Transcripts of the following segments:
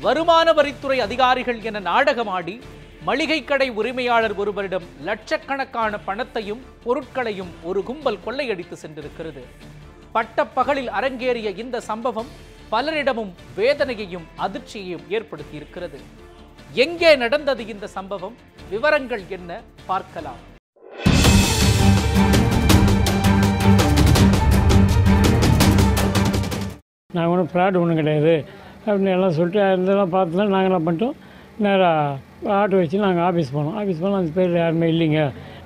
வருமான வரித்துறை அதிகாரிகள் என நாடகமாடி மளிகை கடை உரிமையாளர் ஒருவரிடம் லட்சக்கணக்கான பணத்தையும் பொருட்களையும் ஒரு கும்பல் கொள்ளையடித்து சென்றிருக்கிறது. பட்டப்பகலில் அரங்கேறிய இந்த சம்பவம் பலரிடமும் வேதனையையும் அதிர்ச்சியையும் ஏற்படுத்தியிருக்கிறது. எங்கே நடந்தது இந்த சம்பவம்? விவரங்கள் என்ன? பார்க்கலாம். நான் ஒன்றும் ஃப்ராட் ஒன்றும் கிடையாது. அப்படின்னு எல்லாம் சொல்லிட்டு இதெல்லாம் பார்த்துலாம் நாங்கள் என்ன பண்ணிட்டோம். நேராக ஆட்டோ வச்சு நாங்கள் ஆஃபீஸ் போனோம். ஆஃபீஸ் போனால் அந்த பேர் யாருமே இல்லைங்க.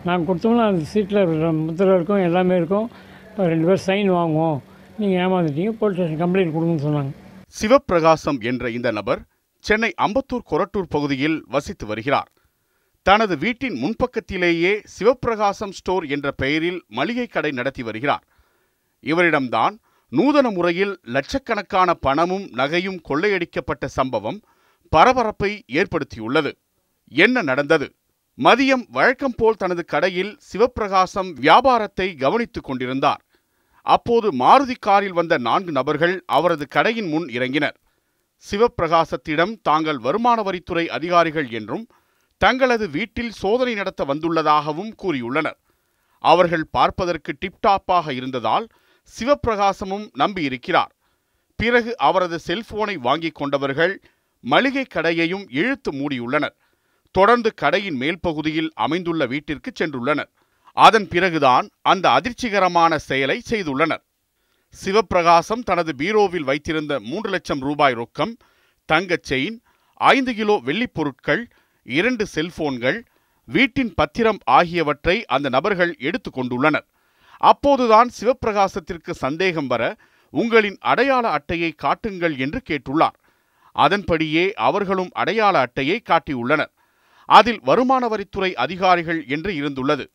நாங்கள் கொடுத்தோம்னா அந்த சீட்டில் முத்திரை இருக்கும் எல்லாமே இருக்கும். இப்போ ரெண்டு பேர் சைன் வாங்குவோம். நீங்கள் ஏமாந்துட்டீங்க போலீஸ் ஸ்டேஷன் கம்ப்ளைண்ட் கொடுங்கன்னு சொன்னாங்க. சிவப்பிரகாசம் என்ற இந்த நபர் சென்னை அம்பத்தூர் கொரட்டூர் பகுதியில் வசித்து வருகிறார். தனது வீட்டின் முன்பக்கத்திலேயே சிவப்பிரகாசம் ஸ்டோர் என்ற பெயரில் மளிகை கடை நடத்தி வருகிறார். இவரிடம்தான் நூதன முறையில் லட்சக்கணக்கான பணமும் நகையும் கொள்ளையடிக்கப்பட்ட சம்பவம் பரபரப்பை ஏற்படுத்தியுள்ளது. என்ன நடந்தது? மதியம் வழக்கம் போல் தனது கடையில் சிவப்பிரகாசம் வியாபாரத்தை கவனித்துக் கொண்டிருந்தார். அப்போது மாருதி காரில் வந்த நான்கு நபர்கள் அவரது கடையின் முன் இறங்கினர். சிவப்பிரகாசத்திடம் தாங்கள் வருமான வரித்துறை அதிகாரிகள் என்றும் தங்களது வீட்டில் சோதனை நடத்த வந்துள்ளதாகவும் கூறியுள்ளனர். அவர்கள் பார்ப்பதற்கு டிப்டாப்பாக இருந்ததால் சிவப்பிரகாசமும் நம்பியிருக்கிறார். பிறகு அவரது செல்போனை வாங்கிக் கொண்டவர்கள் மளிகை கடையையும் இழுத்து மூடியுள்ளனர். தொடர்ந்து கடையின் மேல் பகுதியில் அமைந்துள்ள வீட்டிற்கு சென்றுள்ளனர். அதன் பிறகுதான் அந்த அதிர்ச்சிகரமான செயலை செய்துள்ளனர். சிவப்பிரகாசம் தனது பீரோவில் வைத்திருந்த மூன்று லட்சம் ரூபாய் ரொக்கம் தங்கச் செயின் ஐந்து கிலோ வெள்ளிப் பொருட்கள் இரண்டு செல்போன்கள் வீட்டின் பத்திரம் ஆகியவற்றை அந்த நபர்கள் எடுத்து கொண்டுள்ளனர். அப்போதுதான் சிவப்பிரகாசத்திற்கு சந்தேகம் வர உங்களின் அடையாள அட்டையை காட்டுங்கள் என்று கேட்டுள்ளார். அதன்படியே அவர்களும் அடையாள அட்டையை காட்டியுள்ளனர். அதில் வருமான வரித்துறை அதிகாரிகள் என்று இருந்துள்ளது.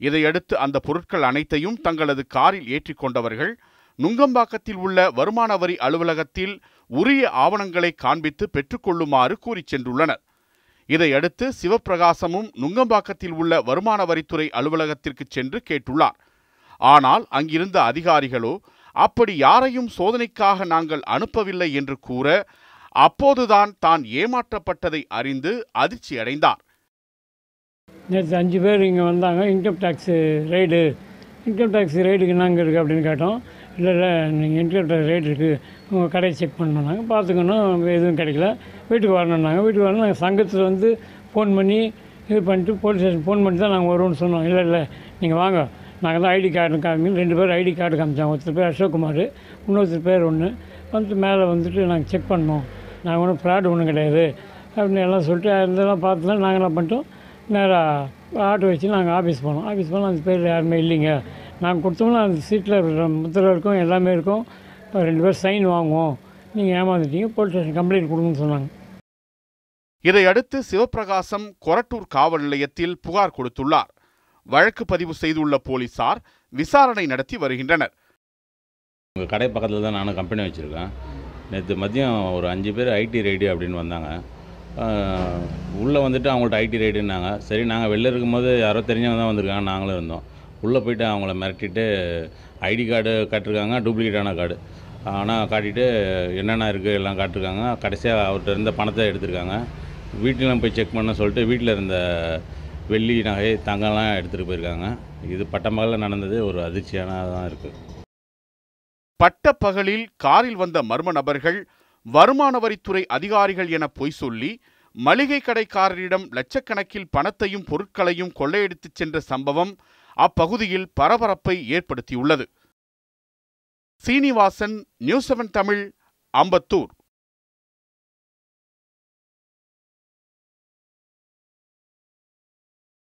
இதையடுத்து அந்த பொருட்கள் அனைத்தையும் தங்களது காரில் ஏற்றிக்கொண்டவர்கள் நுங்கம்பாக்கத்தில் உள்ள வருமான வரி அலுவலகத்தில் உரிய ஆவணங்களை காண்பித்து பெற்றுக்கொள்ளுமாறு கூறிச் சென்றுள்ளனர். இதையடுத்து சிவப்பிரகாசமும் நுங்கம்பாக்கத்தில் உள்ள வருமான வரித்துறை அலுவலகத்திற்கு சென்று கேட்டுள்ளார். ஆனால் அங்கிருந்த அதிகாரிகளோ அப்படி யாரையும் சோதனைக்காக நாங்கள் அனுப்பவில்லை என்று கூற அப்போதுதான் தான் ஏமாற்றப்பட்டதை அறிந்து அதிர்ச்சி அடைந்தார் நேற்று அஞ்சு பேர் இங்கே வந்தாங்க. Income tax raid income tax ரைடுக்கு நாங்கள் இருக்குது அப்படின்னு கேட்டோம். இல்லை இல்லை நீங்கள் இன்கம் டேக்ஸ் ரைடு இருக்குது உங்கள் கடையை செக் பண்ணாங்க பார்த்துக்கணும் எதுவும் கிடைக்கல. வீட்டுக்கு வரணுன்னாங்க வீட்டுக்கு வரணும் நாங்கள் சங்கத்தில் வந்து ஃபோன் பண்ணி இது பண்ணிட்டு போலீஸ் ஸ்டேஷன் ஃபோன் பண்ணி தான் நாங்கள் வருவோம்னு சொன்னோம். இல்லை இல்லை நீங்கள் வாங்க. நாங்கள் தான் ஐடி கார்டு காமிங்க. ரெண்டு பேர் ஐடி கார்டு காமிச்சாங்க. ஒருத்தர் பேர் அசோக்குமார் இன்னொருத்தர் பேர் ஒன்று வந்து மேலே வந்துட்டு நாங்கள் செக் பண்ணோம். நாங்கள் ஒன்றும் ஃப்ராட் ஒன்றும் கிடையாது. அப்படின்னு எல்லாம் சொல்லிட்டு இதெல்லாம் பார்த்துலாம் நாங்கள் என்ன பண்ணிட்டோம். நேராக ஆட்டோ வச்சு நாங்கள் ஆஃபீஸ் போனோம். ஆஃபீஸ் போனால் அந்த பேர் யாருமே இல்லைங்க. நாங்கள் கொடுத்தோம்னா அந்த சீட்டில் முத்திரை இருக்கும் எல்லாமே இருக்கும். ரெண்டு பேர் சைன் வாங்குவோம். நீங்கள் ஏமாந்துட்டீங்க போலீஸ் ஸ்டேஷன் கம்ப்ளைண்ட் கொடுங்கன்னு சொன்னாங்க. இதையடுத்து சிவப்பிரகாசம் கொரட்டூர் காவல் நிலையத்தில் புகார் கொடுத்துள்ளார். வழக்கு பதிவு செய்துள்ள போலீசார் விசாரணை நடத்தி வருகின்றனர். உங்கள் கடை பக்கத்தில் தான் நானும் கம்பெனி வச்சுருக்கேன். நேற்று மதியம் ஒரு அஞ்சு பேர் ஐடி ரைடு அப்படின்னு வந்தாங்க. உள்ளே வந்துட்டு அவங்கள்ட்ட ஐடி ரைடுன்னாங்க சரி நாங்கள் வெளில இருக்கும்போது யாரோ தெரிஞ்சவங்க தான் வந்திருக்காங்க நாங்களும் இருந்தோம். உள்ளே போயிட்டு அவங்கள மிரட்டிட்டு ஐடி கார்டு காட்டிருக்காங்க டூப்ளிகேட்டான கார்டு ஆனால் காட்டிட்டு என்னென்ன இருக்குது எல்லாம் காட்டிருக்காங்க. கடைசியாக அவர்கிட்ட இருந்த பணத்தை எடுத்திருக்காங்க. வீட்டிலாம் போய் செக் பண்ண சொல்லிட்டு வீட்டில் இருந்த வெள்ளி நகை தங்கம்லாம் எடுத்துகிட்டு போயிருக்காங்க. இது பட்டமகளில் நடந்தது ஒரு அதிர்ச்சியானதாக இருக்குது பட்டப்பகலில் காரில் வந்த மர்ம நபர்கள் வருமான வரித்துறை அதிகாரிகள் என பொய் சொல்லி மளிகை கடைக்காரரிடம் லட்சக்கணக்கில் பணத்தையும் பொருட்களையும் கொள்ளையடித்துச் சென்ற சம்பவம் அப்பகுதியில் பரபரப்பை ஏற்படுத்தியுள்ளது. Srinivasan news seven Tamil Ambattur.